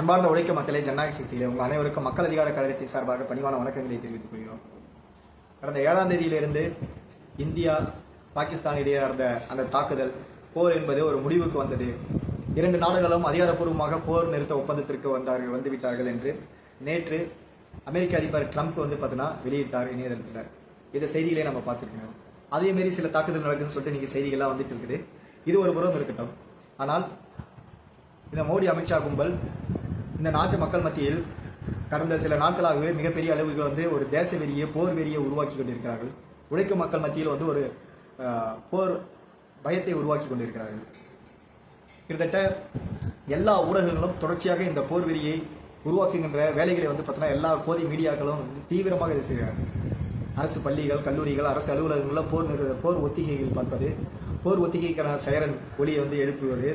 அன்பார்ந்த உழைக்க மக்களே ஜனநாயக சக்தியிலே உங்கள் அனைவருக்கும் மக்கள் அதிகார கழகத்தின் சார்பாக பணிவான வணக்கங்களை தெரிவித்துக் கொள்கிறோம். கடந்த ஏழாம் தேதியிலிருந்து இந்தியா பாகிஸ்தான் இடையே நடந்த அந்த தாக்குதல் போர் என்பது ஒரு முடிவுக்கு வந்தது. இரண்டு நாடுகளும் அதிகாரப்பூர்வமாக போர் நிறுத்த ஒப்பந்தத்திற்கு வந்தார்கள் வந்துவிட்டார்கள் என்று நேற்று அமெரிக்க அதிபர் ட்ரம்ப் வந்து பார்த்தீங்கன்னா வெளியிட்டார் இணையதளத்தில். இந்த செய்திகளே நம்ம பார்த்துருக்கோம் அதே மாரி சில தாக்குதல் நடக்குதுன்னு சொல்லிட்டு நீங்கள் செய்திகள்லாம் வந்துட்டு இருக்குது. இது ஒரு புறம் இருக்கட்டும். ஆனால் இந்த மோடி அமித்ஷா கும்பல் இந்த நாட்டு மக்கள் மத்தியில் கடந்த சில நாட்களாகவே மிகப்பெரிய அளவுக்கு வந்து ஒரு தேச வெறியை போர் வெறியை உருவாக்கி கொண்டிருக்கிறார்கள். உழைக்கும் மக்கள் மத்தியில் வந்து ஒரு போர் பயத்தை உருவாக்கி கொண்டிருக்கிறார்கள். கிட்டத்தட்ட எல்லா ஊடகங்களும் தொடர்ச்சியாக இந்த போர் வெறியை உருவாக்குகின்ற வேலைகளை வந்து பார்த்தோன்னா எல்லா கோதி மீடியாக்களும் வந்து தீவிரமாக இதை செய்கிறார்கள். அரசு பள்ளிகள் கல்லூரிகள் அரசு அலுவலகங்களில் போர் போர் ஒத்திகைகள் பார்ப்பது போர் ஒத்திகைக்கான செயரன் ஒளியை வந்து எழுப்புவது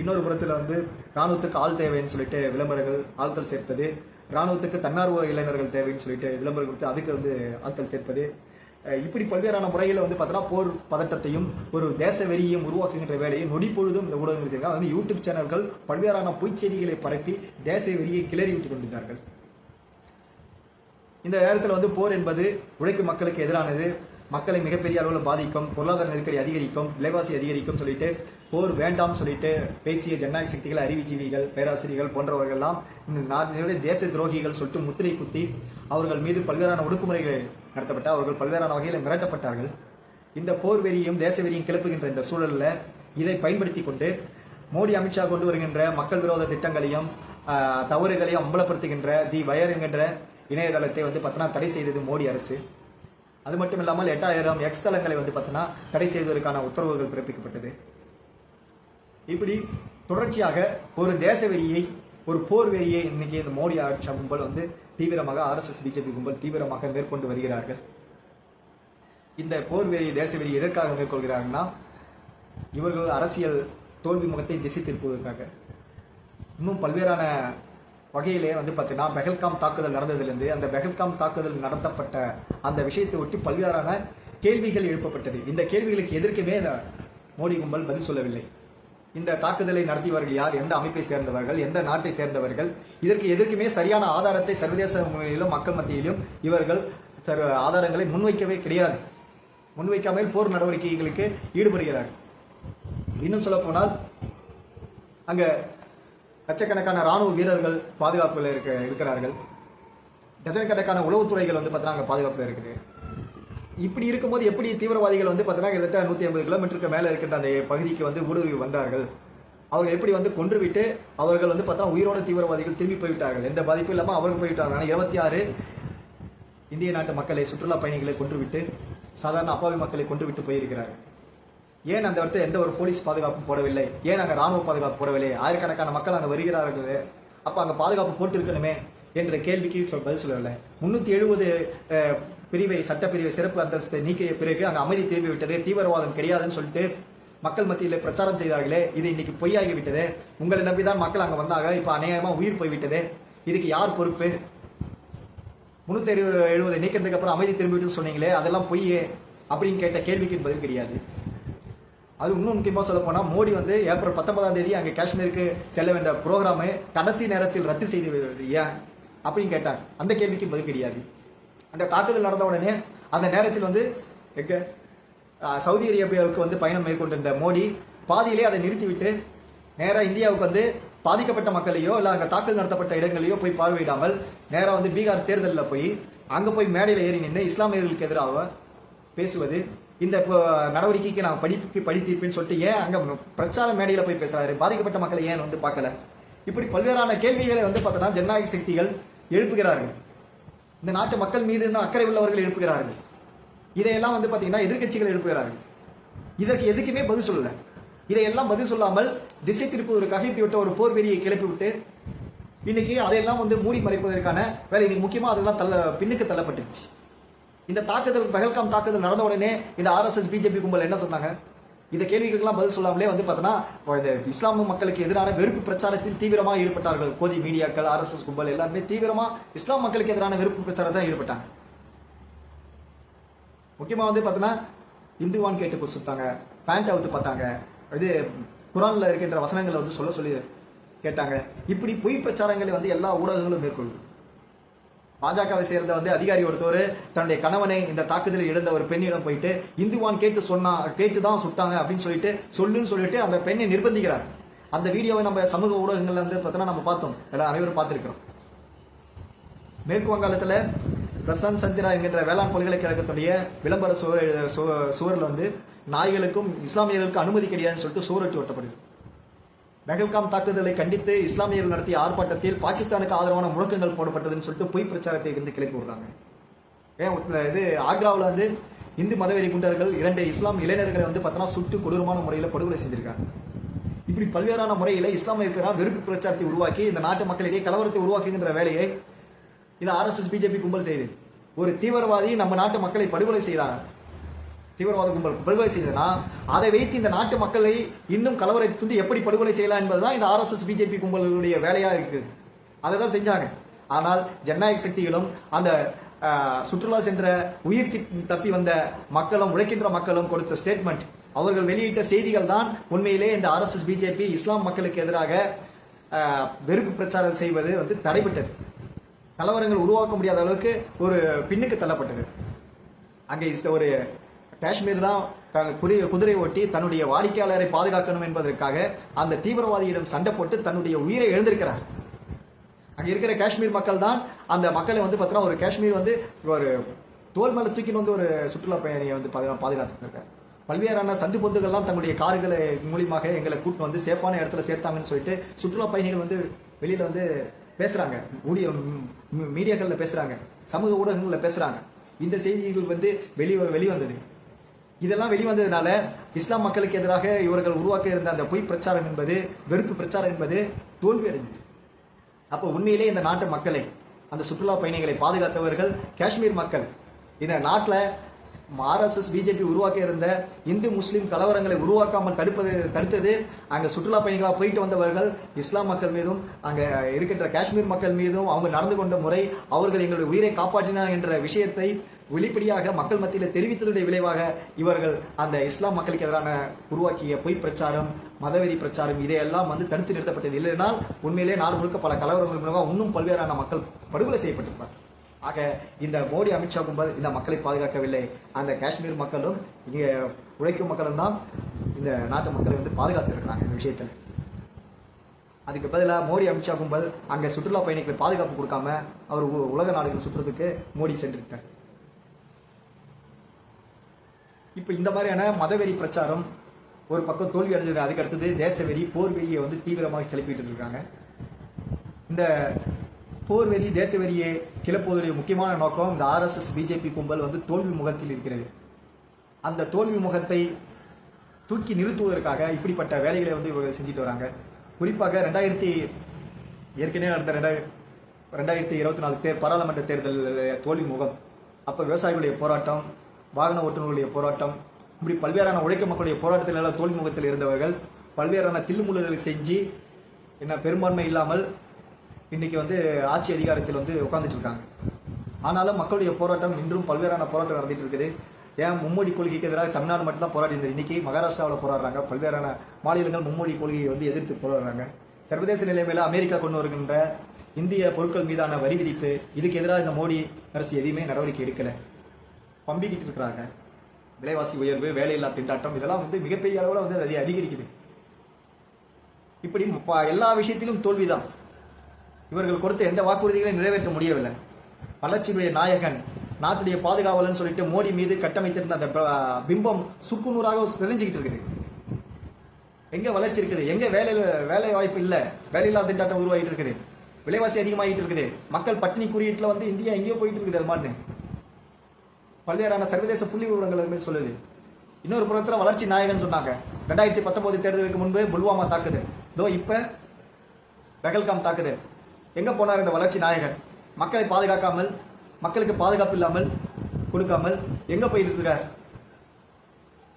இன்னொரு புறத்தில் வந்து ராணுவத்துக்கு ஆள் தேவைன்னு சொல்லிட்டு விளம்பரங்கள் ஆட்கள் சேர்ப்பது ராணுவத்துக்கு தன்னார்வ இளைஞர்கள் தேவைன்னு சொல்லிட்டு விளம்பரம் கொடுத்து அதுக்கு வந்து ஆட்கள் சேர்ப்பது. இப்படி பல்வேறான முறையில் வந்து பார்த்தோன்னா போர் பதட்டத்தையும் ஒரு தேச வெறியையும் உருவாக்குகின்ற வேலையை நொடி பொழுதும் இந்த ஊடகங்கள் செய்தால் வந்து யூடியூப் சேனல்கள் பல்வேறான பொய்ச் செய்திகளை பரப்பி தேச வெறியை கிளறி விட்டுக் கொண்டிருந்தார்கள். இந்த நேரத்தில் வந்து போர் என்பது உழைக்கும் மக்களுக்கு எதிரானது. மக்களை மிகப்பெரிய அளவில் பாதிக்கும் பொருளாதார நெருக்கடி அதிகரிக்கும் விலைவாசி அதிகரிக்கும் சொல்லிட்டு போர் வேண்டாம் சொல்லிட்டு பேசிய ஜனநாயக சக்திகள் அறிவுஜீவிகள் பேராசிரியர்கள் போன்றவர்கள்லாம் நாட்டினுடைய தேச துரோகிகள் சொல்லிட்டு முத்திரை குத்தி அவர்கள் மீது பல்வேறான ஒடுக்குமுறைகள் நடத்தப்பட்ட அவர்கள் பல்வேறான வகையில் மிரட்டப்பட்டார்கள். இந்த போர் வெறியும் தேச வெறியும் கிளப்புகின்ற இந்த சூழலில் இதை பயன்படுத்தி கொண்டு மோடி அமித்ஷா கொண்டு வருகின்ற மக்கள் விரோத திட்டங்களையும் தவறுகளையும் அம்பலப்படுத்துகின்ற தி வயர் என்கின்ற இணையதளத்தை வந்து பார்த்தோன்னா தடை செய்தது மோடி அரசு. அது மட்டும் இல்லாமல் எட்டாயிரம் எக்ஸ் தளங்களை வந்து பார்த்தோன்னா தடை செய்வதற்கான உத்தரவுகள் பிறப்பிக்கப்பட்டது. இப்படி தொடர்ச்சியாக ஒரு தேச வெறியை ஒரு போர் வெறியை இன்னைக்கு இந்த மோடி ஆட்சி கும்பல் வந்து தீவிரமாக ஆர்எஸ்எஸ் பிஜேபி கும்பல் தீவிரமாக மேற்கொண்டு வருகிறார்கள். இந்த போர் வெறி தேச வெறி எதற்காக மேற்கொள்கிறார்கள்னா இவர்கள் அரசியல் தோல்வி முகத்தை திசை திருப்புவதற்காக. இன்னும் பல்வேறான வகையிலே வந்து பார்த்தீங்கன்னா பெஹல்காம் தாக்குதல் நடந்ததுலேருந்து அந்த பெஹல்காம் தாக்குதல் நடத்தப்பட்ட அந்த விஷயத்தை ஒட்டி பல்வேறான கேள்விகள் எழுப்பப்பட்டது. இந்த கேள்விகளுக்கு எதற்குமே மோடி கும்பல் பதில் சொல்லவில்லை. இந்த தாக்குதலை நடத்தியவர்கள் யார்? எந்த அமைப்பை சேர்ந்தவர்கள்? எந்த நாட்டை சேர்ந்தவர்கள்? இதற்கு எதற்குமே சரியான ஆதாரத்தை சர்வதேச முறையிலும் மக்கள் மத்தியிலும் இவர்கள் சர் ஆதாரங்களை முன்வைக்கவே கிடையாது. முன்வைக்காமல் போர் நடவடிக்கைகளுக்கு ஈடுபடுகிறார்கள். இன்னும் சொல்ல போனால் லட்சக்கணக்கான ராணுவ வீரர்கள் பாதுகாப்பில் இருக்க இருக்கிறார்கள். டஜன்கணக்கான உளவுத்துறைகள் வந்து பார்த்தீங்கன்னா அங்கே பாதுகாப்பில் இருக்குது. இப்படி இருக்கும்போது எப்படி தீவிரவாதிகள் வந்து பார்த்தீங்கன்னா கிட்டத்தட்ட நூற்றி ஐம்பது கிலோமீட்டருக்கு மேலே இருக்கின்ற அந்த பகுதிக்கு வந்து ஊடுருவி வந்தார்கள்? அவர்கள் எப்படி வந்து கொன்றுவிட்டு அவர்கள் வந்து பார்த்தா உயிரோட தீவிரவாதிகள் திரும்பி போய்விட்டார்கள்? எந்த பாதிப்பும் இல்லாமல் அவர்கள் போய்விட்டார்கள் ஆனால் இருபத்தி ஆறு இந்திய நாட்டு மக்களை சுற்றுலா பயணிகளை கொன்றுவிட்டு சாதாரண அப்பாவி மக்களை கொன்றுவிட்டு போயிருக்கிறார்கள். ஏன் அந்த இடத்துல எந்த ஒரு போலீஸ் பாதுகாப்பும் போடவில்லை? ஏன் அங்கே ராணுவ பாதுகாப்பு போடவில்லை? ஆயிரக்கணக்கான மக்கள் அங்கே வருகிறார்கள். அப்போ அங்கே பாதுகாப்பு போட்டிருக்கணுமே என்ற கேள்விக்கு சொல் பதில் சொல்லவில்லை. முன்னூற்றி எழுபது பிரிவை சட்டப்பிரிவை சிறப்பு அந்தஸ்தை நீக்கிய பிறகு அங்கே அமைதி திரும்பி விட்டது தீவிரவாதம் கிடையாதுன்னு சொல்லிட்டு மக்கள் மத்தியில் பிரச்சாரம் செய்தார்களே. இது இன்னைக்கு பொய்யாகிவிட்டது. உங்களை நம்பி தான் மக்கள் அங்கே வந்தாங்க. இப்போ அநேகமாக உயிர் போய்விட்டது. இதுக்கு யார் பொறுப்பு? முன்னூத்தி எழுபது நீக்கிறதுக்கு அப்புறம் அமைதி திரும்பிவிட்டுன்னு சொன்னீங்களே அதெல்லாம் பொய் அப்படின்னு கேட்ட கேள்விக்கு பதில் கிடையாது. அது இன்னும் முக்கியமாக சொல்ல போனால் மோடி வந்து ஏப்ரல் பத்தொன்பதாம் தேதி அங்கே காஷ்மீருக்கு செல்ல வேண்டிய ப்ரோக்ராமை கடைசி நேரத்தில் ரத்து செய்து விடுவது ஏன்? அப்படின்னு கேட்டார். அந்த கேள்விக்கு பதில் கிடையாது. அந்த தாக்குதல் நடந்த உடனே அந்த நேரத்தில் வந்து எங்க சவுதி அரேபியாவுக்கு வந்து பயணம் மேற்கொண்டிருந்த மோடி பாதியிலே அதை நிறுத்திவிட்டு நேராக இந்தியாவுக்கு வந்து பாதிக்கப்பட்ட மக்களையோ இல்லை அங்கே தாக்குதல் நடத்தப்பட்ட இடங்களையோ போய் பார்வையிடாமல் நேராக வந்து பீகார் தேர்தலில் போய் அங்கே போய் மேடையில் ஏறி நின்று இஸ்லாமியர்களுக்கு எதிராக பேசுவது இந்த நடவடிக்கைக்கு நான் படிப்புக்கு படி சொல்லிட்டு ஏன் அங்கே பிரச்சார மேடையில் போய் பேசுறாரு? பாதிக்கப்பட்ட மக்களை ஏன் வந்து பார்க்கல? இப்படி பல்வேறான கேள்விகளை வந்து பார்த்தோன்னா ஜனநாயக சக்திகள் எழுப்புகிறார்கள். இந்த நாட்டு மக்கள் மீது இன்னும் அக்கறை உள்ளவர்கள் எழுப்புகிறார்கள். இதையெல்லாம் வந்து பார்த்தீங்கன்னா எதிர்க்கட்சிகள் எழுப்புகிறார்கள். இதற்கு எதுக்குமே பதில் சொல்லல. இதையெல்லாம் பதில் சொல்லாமல் திசை திருப்புவதற்காக இப்படிப்பட்ட ஒரு போர் வெறியை கிளப்பி விட்டு இன்னைக்கு அதையெல்லாம் வந்து மூடி மறைப்பதற்கான வேலை இன்னைக்கு முக்கியமாக அதெல்லாம் தள்ள பின்னுக்கு தள்ளப்பட்டுருச்சு இந்த தாக்குதல் பகல்காம் தாக்குதல் நடந்த உடனே இந்த ஆர்எஸ்எஸ் பிஜேபி கும்பல் என்ன சொன்னாங்க? இந்த கேள்விகளுக்கெல்லாம் பதில் சொல்லாமலே வந்து பார்த்தோன்னா இந்த இஸ்லாமிய மக்களுக்கு எதிரான வெறுப்பு பிரச்சாரத்தில் தீவிரமாக ஈடுபட்டார்கள். கோதி மீடியாக்கள் ஆர்எஸ்எஸ் கும்பல் எல்லாருமே தீவிரமாக இஸ்லாம் மக்களுக்கு எதிரான வெறுப்பு பிரச்சாரத்தை ஈடுபட்டாங்க. முக்கியமாக வந்து பார்த்தோன்னா இந்துவான் கேட்டு கொடுத்துட்டாங்க பேண்ட் அவுத்து பார்த்தாங்க. இது குரானில் இருக்கின்ற வசனங்களை வந்து சொல்ல சொல்லி கேட்டாங்க. இப்படி பொய் பிரச்சாரங்களை வந்து எல்லா ஊடகங்களும் மேற்கொள்ளுது. பாஜகவை சேர்ந்த வந்து அதிகாரி ஒருத்தவர் தன்னுடைய கணவனை இந்த தாக்குதலில் இழந்த ஒரு பெண்ணிடம் போயிட்டு இந்துவான் கேட்டு சொன்னா கேட்டு தான் சுட்டாங்க அப்படின்னு சொல்லிட்டு சொல்லுன்னு சொல்லிட்டு அந்த பெண்ணை நிர்பந்திக்கிறார். அந்த வீடியோவை நம்ம சமூக ஊடகங்கள்ல வந்து பார்த்தோன்னா நம்ம பார்த்தோம். எல்லாம் அனைவரும் பார்த்துருக்கிறோம். மேற்கு வங்காளத்தில் பிரசாந்த் சந்திரா என்கின்ற வேளாண் பல்கலைக்கழகத்துடைய விளம்பர சுவர் சுவரில் வந்து நாய்களுக்கும் இஸ்லாமியர்களுக்கும் அனுமதி கிடையாதுன்னு சொல்லிட்டு சுவரொட்டி ஒட்டப்படுது பெஹல்காம் தாக்குதலை கண்டித்து இஸ்லாமியர்கள் நடத்திய ஆர்ப்பாட்டத்தில் பாகிஸ்தானுக்கு ஆதரவான முழக்கங்கள் போடப்பட்டதுன்னு சொல்லிட்டு பொய் பிரச்சாரத்தை வந்து கிளப்பி விடுறாங்க. ஏன் இது ஆக்ராவில் வந்து இந்து மதவெறி குண்டர்கள் இரண்டு இஸ்லாம் இளைஞர்களை வந்து பார்த்தோன்னா சுட்டு கொடூரமான முறையில் படுகொலை செஞ்சிருக்காங்க. இப்படி பல்வேறான முறையில் இஸ்லாமியர்களாக வெறுப்பு பிரச்சாரத்தை உருவாக்கி இந்த நாட்டு மக்களிடையே கலவரத்தை உருவாக்குகின்ற வேலையை இது ஆர்எஸ்எஸ் பிஜேபி கும்பல் செய்யுது ஒரு தீவிரவாதி நம்ம நாட்டு மக்களை படுகொலை செய்தாங்க தீவிரவாத கும்பல் படுகொலை செய்ததுன்னா அதை வைத்து இந்த நாட்டு மக்களை இன்னும் கலவரை துண்டு எப்படி படுகொலை செய்யலாம் என்பதுதான் இந்த ஆர்எஸ்எஸ் பிஜேபி கும்பலுடைய வேலையா இருக்கு அதை தான் செஞ்சாங்க. ஆனால் ஜனநாயக சக்திகளும் அந்த சுற்றுலா சென்ற உயிர் தப்பி வந்த மக்களும் உழைக்கின்ற மக்களும் கொடுத்த ஸ்டேட்மெண்ட் அவர்கள் வெளியிட்ட செய்திகள் தான் உண்மையிலே இந்த ஆர்எஸ்எஸ் பிஜேபி இஸ்லாம் மக்களுக்கு எதிராக வெறுப்பு பிரச்சாரம் செய்வது வந்து தடைபட்டது. கலவரங்கள் உருவாக்க முடியாத அளவுக்கு ஒரு பின்னுக்கு தள்ளப்பட்டது. அங்கே ஒரு காஷ்மீர் தான் த- குறிய குதிரை ஓட்டி தன்னுடைய வாடிக்கையாளரை பாதுகாக்கணும் என்பதற்காக அந்த தீவிரவாதியிடம் சண்டை போட்டு தன்னுடைய உயிரை எழுந்திருக்கிறார். அங்கே இருக்கிற காஷ்மீர் மக்கள் தான் அந்த மக்களை வந்து பார்த்தீங்கன்னா ஒரு காஷ்மீர் வந்து ஒரு தோல் மேலே தூக்கின்னு வந்து ஒரு சுற்றுலா பயணியை வந்து பாதுகா பாதுகாத்துருக்காரு பல்வேறான சந்து பொந்துகள்லாம் தங்களுடைய கார்களை மூலியமாக எங்களை கூட்டு வந்து சேஃபான இடத்துல சேர்த்தாங்கன்னு சொல்லிட்டு சுற்றுலா பயணிகள் வந்து வெளியில் வந்து பேசுகிறாங்க ஊடிய மீடியாக்களில் பேசுகிறாங்க சமூக ஊடகங்களில் பேசுகிறாங்க இந்த செய்திகள் வந்து வெளி வெளிவந்தது. இதெல்லாம் வெளிவந்ததுனால இஸ்லாம் மக்களுக்கு எதிராக இவர்கள் உருவாக்க இருந்த அந்த பொய் பிரச்சாரம் என்பது வெறுப்பு பிரச்சாரம் என்பது தோல்வி அடைந்தது அப்போ உண்மையிலே இந்த நாட்டு மக்களை அந்த சுற்றுலா பயணிகளை பாதுகாத்தவர்கள் காஷ்மீர் மக்கள் இந்த நாட்டில் ஆர்எஸ்எஸ் பிஜேபி உருவாக்க இருந்த இந்து முஸ்லீம் கலவரங்களை உருவாக்காமல் தடுப்பது தடுத்தது அங்கே சுற்றுலா பயணிகளாக போயிட்டு வந்தவர்கள் இஸ்லாம் மக்கள் மீதும் அங்கே இருக்கின்ற காஷ்மீர் மக்கள் மீதும் அவங்க நடந்து கொண்ட முறை அவர்கள் எங்களுடைய உயிரை காப்பாற்றினார் என்ற விஷயத்தை வெளிப்படையாக மக்கள் மத்தியில் தெரிவித்ததுடைய விளைவாக இவர்கள் அந்த இஸ்லாம் மக்களுக்கு எதிரான உருவாக்கிய பொய் பிரச்சாரம் மதவெறி பிரச்சாரம் இதையெல்லாம் வந்து தடுத்து நிறுத்தப்பட்டது. இல்லைனால் உண்மையிலே நாடு முழுக்க பல கலவரங்கள் மூலமாக இன்னும் பல்வேறான மக்கள் படுகொலை செய்யப்பட்டிருப்பார். ஆக இந்த மோடி அமித்ஷா கும்பல் இந்த மக்களை பாதுகாக்கவில்லை. அந்த காஷ்மீர் மக்களும் இங்கே உழைக்கும் மக்களும் தான் இந்த நாட்டு மக்களை வந்து பாதுகாத்திருக்கிறாங்க இந்த விஷயத்தில். அதுக்கு பதிலாக மோடி அமித்ஷா கும்பல் அங்கே சுற்றுலா பயணிகள் பாதுகாப்பு கொடுக்காம அவர் உ- உலக நாடுகள் சுற்றுறதுக்கு மோடி சென்றிருக்கார். இப்போ இந்த மாதிரியான மதவெறி பிரச்சாரம் ஒரு பக்கம் தோல்வி அடைஞ்சது அதுக்கு அடுத்தது தேசவெறி போர்வெறியை வந்து தீவிரமாக கிளப்பிட்டு இருக்காங்க இந்த போர்வெறி தேசவெறியை கிளப்புவதற்கு முக்கியமான நோக்கம் இந்த ஆர்எஸ்எஸ் பிஜேபி கும்பல் வந்து தோல்வி முகத்தில் இருக்கிறது. அந்த தோல்வி முகத்தை தூக்கி நிறுத்துவதற்காக இப்படிப்பட்ட வேலைகளை வந்து இவங்க செஞ்சுட்டு வராங்க. குறிப்பாக ரெண்டாயிரத்தி ஏற்கனவே நடந்த ரெண்டாயிர ரெண்டாயிரத்தி இருபத்தி நாலு தேர் பாராளுமன்ற தேர்தல் தோல்வி முகம். அப்போ விவசாயிகளுடைய போராட்டம் வாகன ஓட்டுநர்களுடைய போராட்டம் இப்படி பல்வேறான உழைக்க மக்களுடைய போராட்டத்தில் எல்லாம் தோல்வி முகத்தில் இருந்தவர்கள் பல்வேறான தில்லுமுல்லுகளை செஞ்சு என்ன பெரும்பான்மை இல்லாமல் இன்னைக்கு வந்து ஆட்சி அதிகாரத்தில் வந்து உட்காந்துட்டு இருக்காங்க. ஆனாலும் மக்களுடைய போராட்டம் இன்றும் பல்வேறான போராட்டம் நடந்துட்டு இருக்குது. ஏன் மும்மொழி கொள்கைக்கு எதிராக தமிழ்நாடு மட்டும்தான் போராடி இருந்தது இன்றைக்கி மகாராஷ்டிராவில் போராடுறாங்க. பல்வேறான மாநிலங்கள் மும்மொழி கொள்கையை வந்து எதிர்த்து போராடுறாங்க. சர்வதேச நிலைமையில் அமெரிக்கா கொண்டு வருகின்ற இந்திய பொருட்கள் மீதான வரி விதிப்பு இதுக்கு எதிராக இந்த மோடி அரசு எதையுமே நடவடிக்கை எடுக்கலை. பம்பிக்கிட்டு இருக்கிறாங்க. விலைவாசி உயர்வு வேலையில்லா திண்டாட்டம் இதெல்லாம் வந்து மிகப்பெரிய அளவில் வந்து அது அதிகரிக்குது. இப்படி ப- எல்லா விஷயத்திலும் தோல்விதான். இவர்கள் கொடுத்த எந்த வாக்குறுதிகளையும் நிறைவேற்ற முடியவில்லை. வளர்ச்சியுடைய நாயகன் நாட்டுடைய பாதுகாவலன் சொல்லிட்டு மோடி மீது கட்டமைத்திருந்த அந்த பிம்பம் சுக்குநூறாக சிதைஞ்சுக்கிட்டு இருக்குது. எங்க வளர்ச்சி இருக்குது? எங்க வேலை வேலை வாய்ப்பு இல்லை. வேலையில்லா திண்டாட்டம் உருவாகிட்டு இருக்குது. விலைவாசி அதிகமாகிட்டு இருக்குது. மக்கள் பட்டினி குறியீட்டில் வந்து இந்தியா எங்கேயோ போயிட்டு இருக்குது அது மாதிரி பல்வேறான சர்வதேச புள்ளி விவரங்கள் சொல்லுது. இன்னொரு புறத்தில் வளர்ச்சி நாயகன் சொன்னாங்க. ரெண்டாயிரத்தி பத்தொன்பது தேர்தலுக்கு முன்பு புல்வாமா தாக்குது. இதோ இப்போ பெகல்காம் தாக்குது. எங்கே போனார் இந்த வளர்ச்சி நாயகர்? மக்களை பாதுகாக்காமல் மக்களுக்கு பாதுகாப்பு இல்லாமல் கொடுக்காமல் எங்கே போயிட்டு இருக்கார்?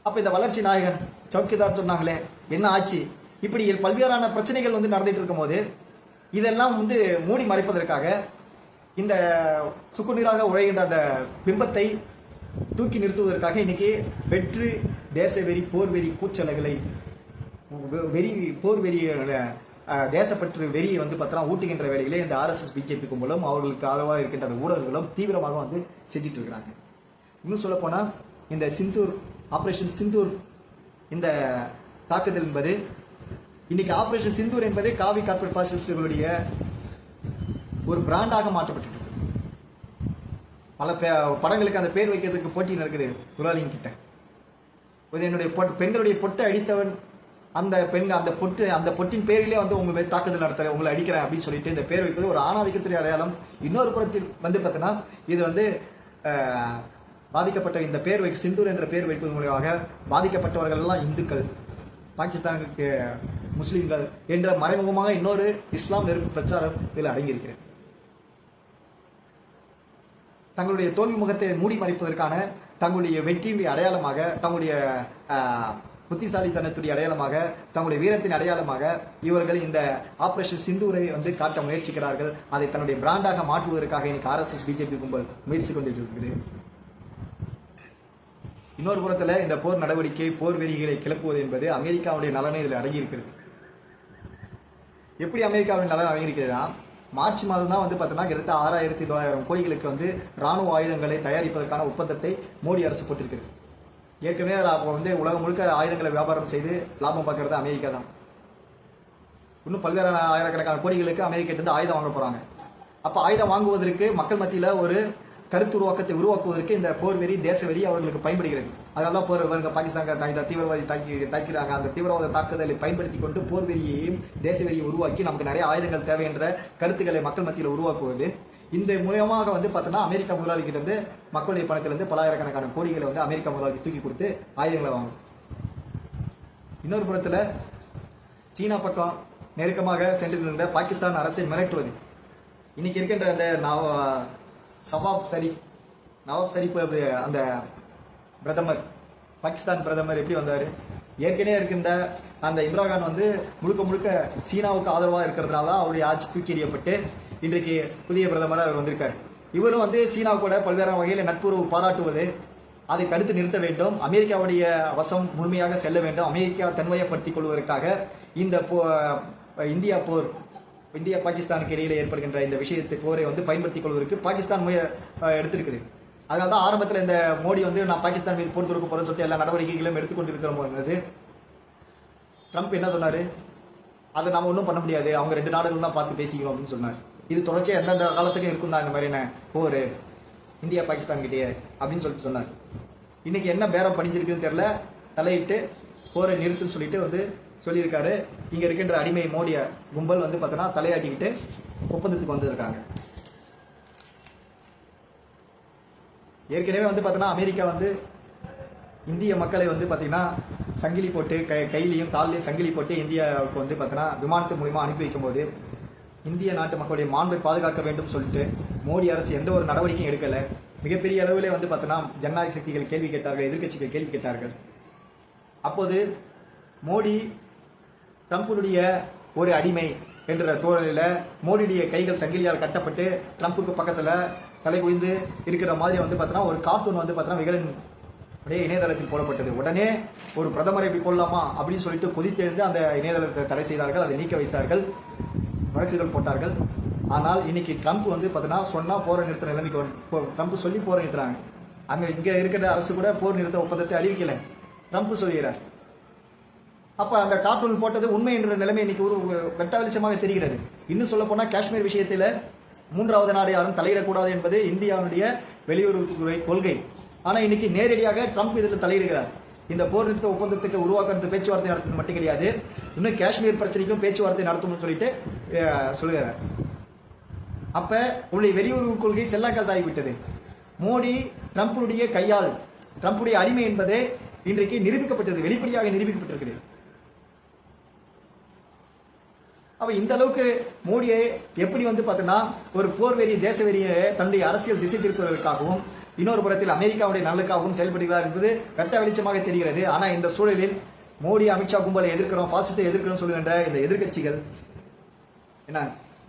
அப்போ இந்த வளர்ச்சி நாயகன் சௌக்கிதார் சொன்னாங்களே என்ன ஆச்சு? இப்படி பல்வேறான பிரச்சனைகள் வந்து நடந்துட்டு இருக்கும்போது இதெல்லாம் வந்து மூடி மறைப்பதற்காக இந்த சுக்குநீராக உழைகின்ற அந்த பிம்பத்தை தூக்கி நிறுத்துவதற்காக இன்றைக்கி வெற்று தேச வெறி போர் வெறி கூச்சலைகளை வெறி போர் தேசப்பற்று வெறியை வந்து பார்த்தோன்னா ஊட்டுகின்ற வேலைகளே இந்த ஆர்எஸ்எஸ் பிஜேபி கும்பலும் அவர்களுக்கு ஆதரவாக இருக்கின்ற அந்த ஊடகங்களும் தீவிரமாக வந்து செஞ்சிட்டு இருக்கிறாங்க இன்னும் சொல்லப்போனால் இந்த சிந்தூர் ஆப்ரேஷன் சிந்தூர் இந்த தாக்குதல் என்பது இன்னைக்கு ஆப்ரேஷன் சிந்தூர் என்பது காவி கார்பரேட் பாசிஸ்டுகளுடைய ஒரு பிராண்டாக மாற்றப்பட்டு பல பே- படங்களுக்கு அந்த பேர் வைக்கிறதுக்கு போட்டி நடக்குது குலாலிங்க கிட்ட. இது என்னுடைய பொட் பெண்களுடைய பொட்டை அடித்தவன் அந்த பெண் அந்த பொட்டு அந்த பொட்டின் பேரிலே வந்து உங்கள் மேல் தாக்குதல் நடத்துகிறேன் உங்களை அடிக்கிறேன் அப்படின்னு சொல்லிட்டு இந்த பேர் வைப்பது ஒரு ஆணாதிக்கத்துடைய அடையாளம். இன்னொரு புறத்தில் வந்து பார்த்தீங்கன்னா இது வந்து பாதிக்கப்பட்ட இந்த பேர் வை சிந்தூர் என்ற பேர் வைப்பது மூலியமாக பாதிக்கப்பட்டவர்கள் எல்லாம் இந்துக்கள் பாகிஸ்தானுக்கு முஸ்லீம்கள் என்ற மறைமுகமாக இன்னொரு இஸ்லாம் வெறுப்பு பிரச்சாரம் இதில் அடங்கியிருக்கிறது. தங்களுடைய தோல்வி முகத்தை மூடி மறைப்பதற்கான தங்களுடைய வெற்றியினுடைய அடையாளமாக தங்களுடைய புத்திசாலித்தனத்துடைய அடையாளமாக தங்களுடைய வீரத்தின் அடையாளமாக இவர்கள் இந்த ஆபரேஷன் சிந்தூரை வந்து காட்ட முயற்சிக்கிறார்கள். அதை தன்னுடைய பிராண்டாக மாற்றுவதற்காக இன்னைக்கு ஆர்எஸ்எஸ் பிஜேபி கும்பல் முயற்சி கொண்டிருக்கிறது. இன்னொரு புறத்தில் இந்த போர் நடவடிக்கை போர் வெறிகளை கிளப்புவது என்பது அமெரிக்காவுடைய நலனை இதில் அடங்கியிருக்கிறது. எப்படி அமெரிக்காவின் நலன் அடங்கியிருக்கிறதுனா மார்ச் மாதம் தான் வந்து பார்த்தோன்னா கிட்டத்தட்ட ஆறாயிரத்தி தொள்ளாயிரம் கோடிகளுக்கு வந்து ராணுவ ஆயுதங்களை தயாரிப்பதற்கான ஒப்பந்தத்தை மோடி அரசு போட்டிருக்கிறது ஏற்கனவே அப்போ வந்து உலகம் முழுக்க ஆயுதங்களை வியாபாரம் செய்து லாபம் பார்க்கறது அமெரிக்கா தான். இன்னும் பல்வேறு ஆயிரக்கணக்கான கோடிகளுக்கு அமெரிக்கிட்ட ஆயுதம் வாங்க போகிறாங்க அப்போ ஆயுதம் வாங்குவதற்கு மக்கள் மத்தியில் ஒரு கருத்து உருவாக்கத்தை உருவாக்குவதற்கு இந்த போர் வெறி தேச வெறி அவர்களுக்கு பயன்படுகிறது. அதனால தான் போர் வருங்க பாகிஸ்தான் தீவிரவாதி தாக்கி தாக்கிறாங்க. அந்த தீவிரவாத தாக்குதலை பயன்படுத்தி கொண்டு போர் வெறியையும் தேச வெறியை உருவாக்கி நமக்கு நிறைய ஆயுதங்கள் தேவை என்ற கருத்துக்களை மக்கள் மத்தியில் உருவாக்குவது. இந்த மூலியமாக வந்து பார்த்தோன்னா அமெரிக்கா முதலாளிகிட்ட இருந்து மக்களுடைய பணத்திலிருந்து பலாயிரக்கணக்கான கோடிகளை வந்து அமெரிக்கா முதலாளிக்கு தூக்கி கொடுத்து ஆயுதங்களை வாங்கும் இன்னொரு புறத்தில் சீனா பக்கம் நெருக்கமாக சென்று நின்ற பாகிஸ்தான் அரசை மிரட்டுவது. இன்னைக்கு இருக்கின்ற அந்த நவ சவாப் சரி நவாப் ஷரீப் அந்த பிரதமர் பாகிஸ்தான் பிரதமர் எப்படி வந்தார்? ஏற்கனவே இருக்கின்ற அந்த இம்ரான் வந்து முழுக்க முழுக்க சீனாவுக்கு ஆதரவாக இருக்கிறதுனால தான் அவருடைய ஆட்சி தூக்கி எறியப்பட்டு இன்றைக்கு புதிய பிரதமராக அவர் வந்திருக்கார். இவரும் வந்து சீனா கூட பல்வேறு வகையில் நட்புறவு பாராட்டுவது அதை தடுத்து நிறுத்த வேண்டும். அமெரிக்காவுடைய வசம் முழுமையாக செல்ல வேண்டும். அமெரிக்கா தன்மையப்படுத்திக் கொள்வதற்காக இந்த போ இந்தியா போர் இந்தியா பாகிஸ்தானுக்கு இடையில் ஏற்படுகின்ற இந்த விஷயத்தை போரை வந்து பயன்படுத்திக் கொள்வதற்கு பாகிஸ்தான் முய எடுத்திருக்குது. அதனால தான் ஆரம்பத்தில் இந்த மோடி வந்து நான் பாகிஸ்தான் மீது போர் தொடுக்க போகிறேன்னு சொல்லிட்டு எல்லா நடவடிக்கைகளும் எடுத்துக்கொண்டு இருக்கிற ட்ரம்ப் என்ன சொன்னார்? அதை நம்ம ஒன்றும் பண்ண முடியாது. அவங்க ரெண்டு நாடுகள் தான் பார்த்து பேசிக்கணும் அப்படின்னு சொன்னார். இது தொடர்ச்சியாக எந்தெந்த காலத்துக்கும் இருக்கும் தான் இந்த மாதிரியான போர்? இந்தியா பாகிஸ்தான் கிட்டேயே அப்படின்னு சொல்லிட்டு சொன்னார். இன்னைக்கு என்ன பேரம் படிஞ்சிருக்குன்னு தெரில தலையிட்டு போரை நிறுத்துன்னு சொல்லிட்டு வந்து சொல்லியிருக்காரு. இங்கே இருக்கின்ற அடிமை மோடிய கும்பல் வந்து பார்த்தோன்னா தலையாட்டிக்கிட்டு ஒப்பந்தத்துக்கு வந்திருக்காங்க. ஏற்கனவே வந்து பார்த்தோன்னா அமெரிக்கா வந்து இந்திய மக்களை வந்து பார்த்தீங்கன்னா சங்கிலி போட்டு கை கையிலையும் கால்லையும் சங்கிலி போட்டு இந்தியாவுக்கு வந்து பார்த்தீங்கன்னா விமானத்து மூலிமா அனுப்பி வைக்கும்போது இந்திய நாட்டு மக்களுடைய மாண்பை பாதுகாக்க வேண்டும் சொல்லிட்டு மோடி அரசு எந்த ஒரு நடவடிக்கையும் எடுக்கலை. மிகப்பெரிய அளவிலே வந்து பார்த்தோன்னா ஜனநாயக சக்திகள் கேள்வி கேட்டார்கள் எதிர்க்கட்சிகள் கேள்வி கேட்டார்கள். அப்போது மோடி ட்ரம்புடைய ஒரு அடிமை என்ற தோழலில் மோடியுடைய கைகள் சங்கிலியால் கட்டப்பட்டு ட்ரம்புக்கு பக்கத்தில் தலை குவிந்து இருக்கிற மாதிரி வந்து பார்த்தோன்னா ஒரு கார்ட்டூன் வந்து பார்த்தோன்னா விகடன் அப்படியே இணையதளத்தில் போடப்பட்டது. உடனே ஒரு பிரதமரை இப்படி கொள்ளலாமா அப்படின்னு சொல்லிட்டு கொதித்தெழுந்து அந்த இணையதளத்தை தடை செய்தார்கள். அதை நீக்க வைத்தார்கள். வழக்குகள் போட்டார்கள். ஆனால் இன்னைக்கு ட்ரம்ப் வந்து பார்த்தீங்கன்னா சொன்னால் போரை நிறுத்த நிலைமைக்கு போ- ட்ரம்ப் சொல்லி போரை நிறுத்துறாங்க. அங்கே இங்கே இருக்கிற அரசு கூட போர் நிறுத்த ஒப்பந்தத்தை அறிவிக்கலை. ட்ரம்ப் சொல்கிறார் அப்ப அந்த கார்ட்டூன் போட்டது உண்மை என்ற நிலைமை இன்னைக்கு ஒரு வெட்ட வெளிச்சமாக தெரிகிறது. இன்னும் சொல்ல போனா காஷ்மீர் விஷயத்தில் மூன்றாவது நாடு யாரும் தலையிடக்கூடாது என்பது இந்தியாவுடைய வெளியுறவுத்துறை கொள்கை. ஆனா இன்னைக்கு நேரடியாக ட்ரம்ப் இதில் தலையிடுகிறார். இந்த போர் நிறுத்த ஒப்பந்தத்துக்கு உருவாக்குறது பேச்சுவார்த்தை நடத்துறது மட்டும் கிடையாது. இன்னும் காஷ்மீர் பிரச்சனைக்கும் பேச்சுவார்த்தை நடத்தணும்னு சொல்லிட்டு சொல்லுகிறார். அப்ப உங்களுடைய வெளியுறவு கொள்கை செல்லாக்காசு ஆகிவிட்டது மோடி ட்ரம்புடைய கையால் ட்ரம்புடைய அடிமை என்பது இன்றைக்கு நிரூபிக்கப்பட்டது வெளிப்படையாக நிரூபிக்கப்பட்டிருக்கிறது. அப்போ இந்த அளவுக்கு மோடியை எப்படி வந்து பார்த்தீங்கன்னா ஒரு போர் தேசவெறியை தேச வெறியை தன்னுடைய அரசியல் திசை திருப்புவதற்காகவும் இன்னொரு புறத்தில் அமெரிக்காவுடைய நலனுக்காகவும் செயல்படுகிறார் என்பது வெட்ட வெளிச்சமாக தெரிகிறது. ஆனால் இந்த சூழலில் மோடி அமித்ஷா கும்பலை எதிர்க்கிறோம் பாசிசத்தை எதிர்க்கிறோம் சொல்லுகின்ற இந்த எதிர்க்கட்சிகள் என்ன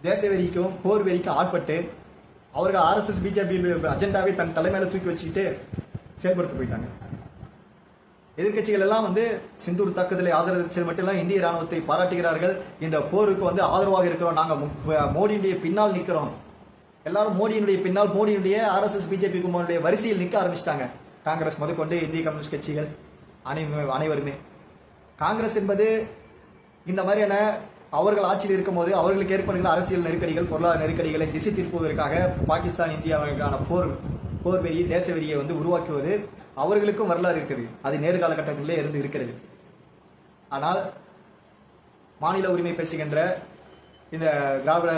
தேச வெறிக்கும் போர் வெறிக்கும் ஆட்பட்டு அவர்கள் ஆர்எஸ்எஸ் பிஜேபி அஜெண்டாவை தன் தலைமையில தூக்கி வச்சுக்கிட்டு செயல்படுத்த போயிட்டாங்க. எதிர்க்கட்சிகள் எல்லாம் வந்து சிந்தூர் தாக்குதலை ஆதரவு மட்டும் இல்ல இந்திய ராணுவத்தை பாராட்டுகிறார்கள். இந்த போருக்கு வந்து ஆதரவாக இருக்கிறோம். நாங்கள் மோடியினுடைய பின்னால் நிற்கிறோம் எல்லாரும் மோடியினுடைய பின்னால் மோடியினுடைய ஆர்எஸ்எஸ் பிஜேபி கும்பலுடைய வரிசையில் நிற்க ஆரம்பிச்சிட்டாங்க. காங்கிரஸ் முதற்கொண்டு இந்திய கம்யூனிஸ்ட் கட்சிகள் அனை அனைவருமே. காங்கிரஸ் என்பது இந்த மாதிரியான அவர்கள் ஆட்சியில் இருக்கும்போது அவர்களுக்கு ஏற்படுகிற அரசியல் நெருக்கடிகள் பொருளாதார நெருக்கடிகளை திசை திருப்புவதற்காக பாகிஸ்தான் இந்தியாவுக்கான போர் போர் வெறியை தேச வெறியை வந்து உருவாக்குவது அவர்களுக்கும் வரலாறு இருக்குது. அது நேர்கால கட்டத்திலே இருந்து இருக்கிறது. ஆனால் மாநில உரிமை பேசுகின்ற இந்த திராவிட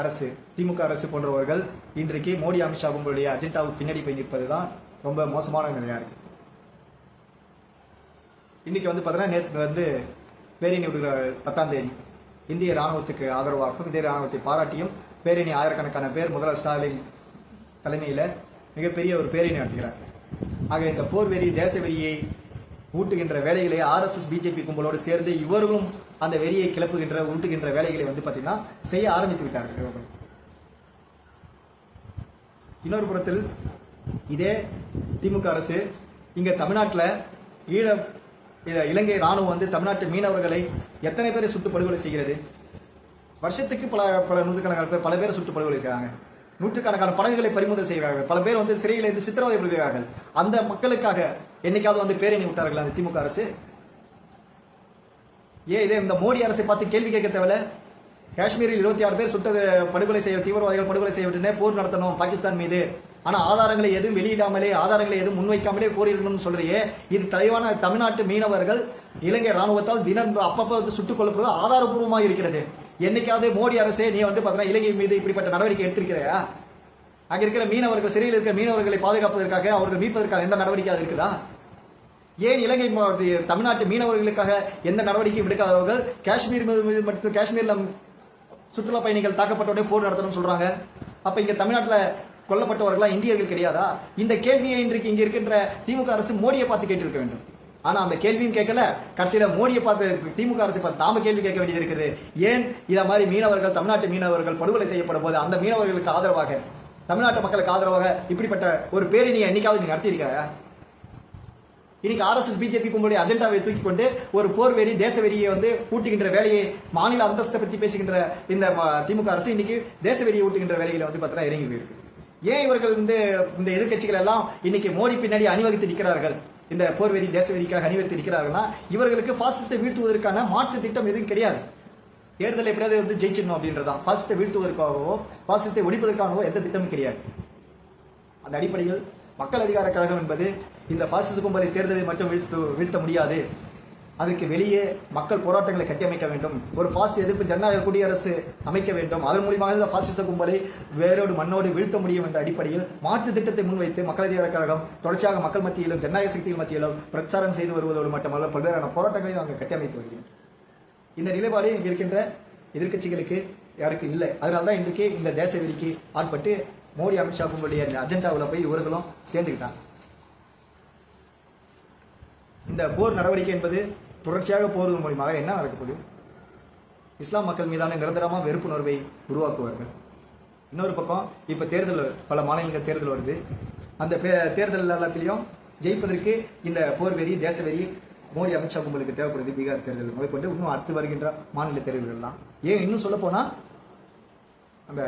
அரசு திமுக அரசு போன்றவர்கள் இன்றைக்கு மோடி அமித்ஷா உங்களுடைய அஜெண்டாவுக்கு பின்னாடி போய் நிற்பது தான் ரொம்ப மோசமான நிலையா இருக்கு. இன்னைக்கு வந்து பார்த்தீங்கன்னா நேற்று வந்து பேரணி விடுகிற பத்தாம் தேதி. இந்திய ராணுவத்துக்கு ஆதரவாகவும் இந்திய ராணுவத்தை பாராட்டியும் பேரணி ஆயிரக்கணக்கான பேர் முதல்வர் ஸ்டாலின் தலைமையில் மிகப்பெரிய ஒரு பேரணி நடத்துகிறார். ஆக இந்த போர் வெறி தேச வெறியை ஊட்டுகின்ற வேலைகளை ஆர்எஸ்எஸ் பிஜேபி கும்பலோடு சேர்ந்து இவர்களும் அந்த வெறியை கிளப்புகின்ற ஊட்டுகின்ற வேலைகளை வந்து பார்த்தீங்கன்னா செய்ய ஆரம்பித்து விட்டார்கள் இவர்கள். இன்னொரு புறத்தில் இதே திமுக அரசு இங்கே தமிழ்நாட்டில் ஈழ இலங்கை ராணுவம் வந்து தமிழ்நாட்டு மீனவர்களை எத்தனை பேரை சுட்டு படுகொலை செய்கிறது? வருஷத்துக்கு பல பல நூற்றுக்கணக்கான பேர் பல பேரை சுட்டு படுகொலை செய்கிறாங்க நூற்றுக்கணக்கான படகுகளை பறிமுதல் செய்கிறார்கள் பல பேர் வந்து சிறையில் இருந்து சித்திரவதை படுகிறார்கள் அந்த மக்களுக்காக என்னைக்காவது வந்து பேரணி விட்டார்கள் அந்த திமுக அரசு? ஏன் இதே இந்த மோடி அரசை பார்த்து கேள்வி கேட்க தேவையில்ல? காஷ்மீரில் இருபத்தி ஆறு பேர் சுட்டது படுகொலை செய்ய தீவிரவாதிகள் படுகொலை செய்ய போர் நடத்தணும் பாகிஸ்தான் மீது. ஆனால் ஆதாரங்களை எதுவும் வெளியிடாமலே ஆதாரங்களை எதுவும் முன்வைக்காமலே போரிடணும்னு சொல்றியே இது தலைவான தமிழ்நாட்டு மீனவர்கள் இலங்கை ராணுவத்தால் தினம் அப்பப்போ வந்து சுட்டுக் கொள்ளப்படுவது ஆதாரபூர்வமாக இருக்கிறது. என்னைக்காவது மோடி அரசே நீ வந்து பார்த்தீங்கன்னா இலங்கை மீது இப்படிப்பட்ட நடவடிக்கை எடுத்திருக்கிறையா? அங்க இருக்கிற மீனவர்கள் சிறையில் இருக்கிற மீனவர்களை பாதுகாப்பதற்காக அவர்கள் மீட்பதற்காக எந்த நடவடிக்கையாக இருக்குதா? ஏன் இலங்கை தமிழ்நாட்டு மீனவர்களுக்காக எந்த நடவடிக்கையும் எடுக்காதவர்கள் காஷ்மீர் மீது மீது மட்டும் காஷ்மீரில் சுற்றுலா பயணிகள் தாக்கப்பட்டவுடனே போர் நடத்தணும்னு சொல்றாங்க. அப்ப இங்க தமிழ்நாட்டில் கொல்லப்பட்டவர்களா இந்தியர்கள் கிடையாதா? இந்த கேள்வியை இன்றைக்கு இங்க இருக்கின்ற திமுக அரசு மோடியை பார்த்து கேட்டிருக்க வேண்டும். ஆனா அந்த கேள்வியும் கேட்கல. கடைசியில மோடியை பார்த்து திமுக அரசு பார்த்து நாம கேள்வி கேட்க வேண்டியது இருக்குது. ஏன் இதை மாதிரி மீனவர்கள் தமிழ்நாட்டு மீனவர்கள் படுகொலை செய்யப்படும் போது அந்த மீனவர்களுக்கு ஆதரவாக தமிழ்நாட்டு மக்களுக்கு ஆதரவாக இப்படிப்பட்ட ஒரு பேரணியை என்னைக்காவது நீ நடத்தியிருக்கிறாயா இன்னைக்கு ஆர்எஸ்எஸ் பிஜேபி கும்பலுடைய அஜெண்டாவை தூக்கி கொண்டு ஒரு போர் வெறி தேச வெறியை வந்து ஊட்டுகின்ற வேலையை மாநில அந்தஸ்தை பத்தி பேசுகின்ற இந்த திமுக அரசு இன்னைக்கு தேச வெறியை ஊட்டுகின்ற வேலைகளை வந்து பார்த்தா இறங்கி போயிருக்கு. ஏன் இவர்கள் வந்து இந்த எதிர்க்கட்சிகள் எல்லாம் இன்னைக்கு மோடி பின்னாடி அணிவகுத்து நிற்கிறார்கள்? இந்த போர் வெறி தேச வெறிக்காக அணிவகுத்து இருக்கிறார்கள்னா இவர்களுக்கு பாசிஸ்டை வீழ்த்துவதற்கான மாற்று திட்டம் எதுவும் கிடையாது. தேர்தல் எப்படியாவது வந்து ஜெயிச்சிடணும் அப்படின்றதான் பாசிஸ்டை வீழ்த்துவதற்காகவோ பாசிஸ்டை ஒழிப்பதற்காகவோ எந்த திட்டமும் கிடையாது. அந்த அடிப்படையில் மக்கள் அதிகார கழகம் என்பது இந்த பாசிச கும்பலை தேர்தலை மட்டும் வீழ்த்து வீழ்த்த முடியாது. அதுக்கு வெளியே மக்கள் போராட்டங்களை கட்டியமைக்க வேண்டும். ஒரு பாசி எதிர்ப்பு ஜனநாயக குடியரசு அமைக்க வேண்டும். அதன் மூலியமாக இந்த பாசிச கும்பலை வேரோடு மண்ணோடு வீழ்த்த முடியும் என்ற அடிப்படையில் மாற்று திட்டத்தை முன்வைத்து மக்கள் அதிகார கழகம் தொடர்ச்சியாக மக்கள் மத்தியிலும் ஜனநாயக சக்திகள் மத்தியிலும் பிரச்சாரம் செய்து வருவதோடு மட்டுமல்ல பல்வேறான போராட்டங்களை நாங்கள் கட்டியமைத்து வருகிறோம். இந்த நிலைப்பாடு இங்கே இருக்கின்ற எதிர்க்கட்சிகளுக்கு யாருக்கும் இல்லை. அதனால தான் இன்றைக்கு இந்த தேச வெறிக்கு ஆட்பட்டு மோடி அமித்ஷா கும்பலுடைய அஜெண்டாவில் போய் இவர்களும் சேர்ந்துக்கிட்டாங்க. இந்த போர் நடவடிக்கை என்பது தொடர்ச்சியாக போவது மூலியமாக என்ன நடக்கப்போகுது இஸ்லாம் மக்கள் மீதான நிரந்தரமாக வெறுப்புணர்வை உருவாக்குவார்கள். இன்னொரு பக்கம் இப்போ தேர்தல் பல மாநிலங்கள் தேர்தல் வருது. அந்த தேர்தல் எல்லாத்திலையும் ஜெயிப்பதற்கு இந்த போர் வெறி தேச வெறி மோடி அமித்ஷா கும்பலுக்கு தேவைப்படுது பீகார் தேர்தல் முதற்கொண்டு. இன்னும் அடுத்து வருகின்ற மாநில தேர்தல்கள்லாம். ஏன் இன்னும் சொல்லப்போனால் அந்த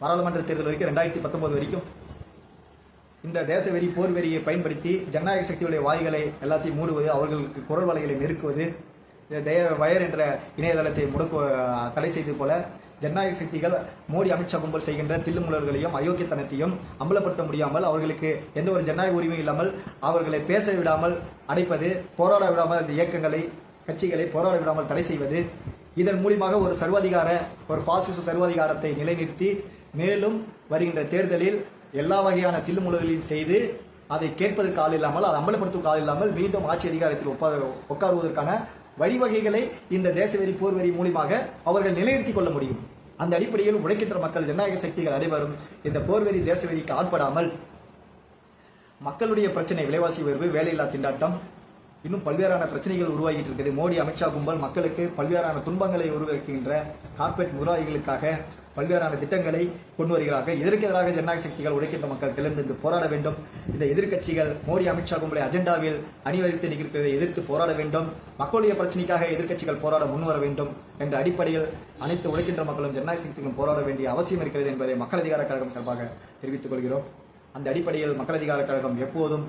பாராளுமன்ற தேர்தல் வரைக்கும் ரெண்டாயிரத்தி பத்தொன்பது வரைக்கும் இந்த தேச வெறி போர் வெறியை பயன்படுத்தி ஜனநாயக சக்தியுடைய வாய்களை எல்லாத்தையும் மூடுவது அவர்களுக்கு குரல் வலைகளை நெருக்குவது இந்த தய வயர் என்ற இணையதளத்தை முடக்கு தடை செய்தது போல ஜனநாயக சக்திகள் மோடி அமித்ஷா கும்பல் செய்கின்ற தில்லுமுலர்களையும் அயோக்கியத்தனத்தையும் அம்பலப்படுத்த முடியாமல் அவர்களுக்கு எந்த ஒரு ஜனநாயக உரிமை இல்லாமல் அவர்களை பேச விடாமல் அடைப்பது போராட விடாமல் அந்த இயக்கங்களை கட்சிகளை போராட விடாமல் தடை செய்வது இதன் மூலியமாக ஒரு சர்வாதிகார ஒரு பாசிச சர்வாதிகாரத்தை நிலைநிறுத்தி மேலும் வருகின்ற தேர்தலில் எல்லா வகையான தில்லுமுழுகளையும் செய்து அதை கேட்பதற்கு ஆள் இல்லாமல் அதை அமலப்படுத்துவதற்கு ஆள் இல்லாமல் மீண்டும் ஆட்சி அதிகாரத்தில் ஒப்பா உட்காருவதற்கான வழிவகைகளை இந்த தேசவெறி போர் வரி மூலியமாக அவர்கள் நிலைநிறுத்திக் கொள்ள முடியும். அந்த அடிப்படையில் உழைக்கின்ற மக்கள் ஜனநாயக சக்திகள் அனைவரும் இந்த போர்வெறி தேசவெறிக்கு ஆட்படாமல் மக்களுடைய பிரச்சனை விலைவாசி உயர்வு வேலையில்லா திண்டாட்டம் இன்னும் பல்வேறான பிரச்சனைகள் உருவாகிட்டு இருக்குது. மோடி அமித்ஷா கும்பல் மக்களுக்கு பல்வேறான துன்பங்களை உருவாக்குகின்ற கார்ப்பரேட் முதலாளிகளுக்காக பல்வேறான திட்டங்களை கொண்டு வருகிறார்கள் இதற்கு எதிராக ஜனநாயக சக்திகள் உழைக்கின்ற மக்கள் கிளர்ந்து போராட வேண்டும். இந்த எதிர்க்கட்சிகள் மோடி அமித்ஷா கும்பலை அஜெண்டாவில் அணிவகுத்து நிற்கிறதை எதிர்த்து போராட வேண்டும். மக்களுடைய பிரச்சனைக்காக எதிர்க்கட்சிகள் போராட முன்வர வேண்டும் என்ற அடிப்படையில் அனைத்து உழைக்கின்ற மக்களும் ஜனநாயக சக்திகளும் போராட வேண்டிய அவசியம் இருக்கிறது என்பதை மக்கள் அதிகார கழகம் சார்பாக தெரிவித்துக் கொள்கிறோம். அந்த அடிப்படையில் மக்கள் அதிகார கழகம் எப்போதும்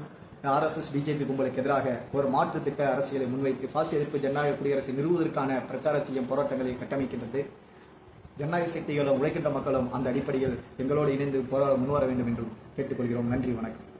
ஆர்எஸ்எஸ் பிஜேபி கும்பலுக்கு எதிராக ஒரு மாற்று திட்ட அரசியலை முன்வைத்து பாசி எதிர்ப்பு ஜனநாயக குடியரசை நிறுவுவதற்கான பிரச்சாரத்தையும் போராட்டங்களையும் கட்டமைக்கின்றது. ஜனநாயக சக்திகளும் உழைக்கின்ற மக்களும் அந்த அடிப்படையில் எங்களோடு இணைந்து போராட முன்வர வேண்டும் என்றும் கேட்டுக்கொள்கிறோம். நன்றி வணக்கம்.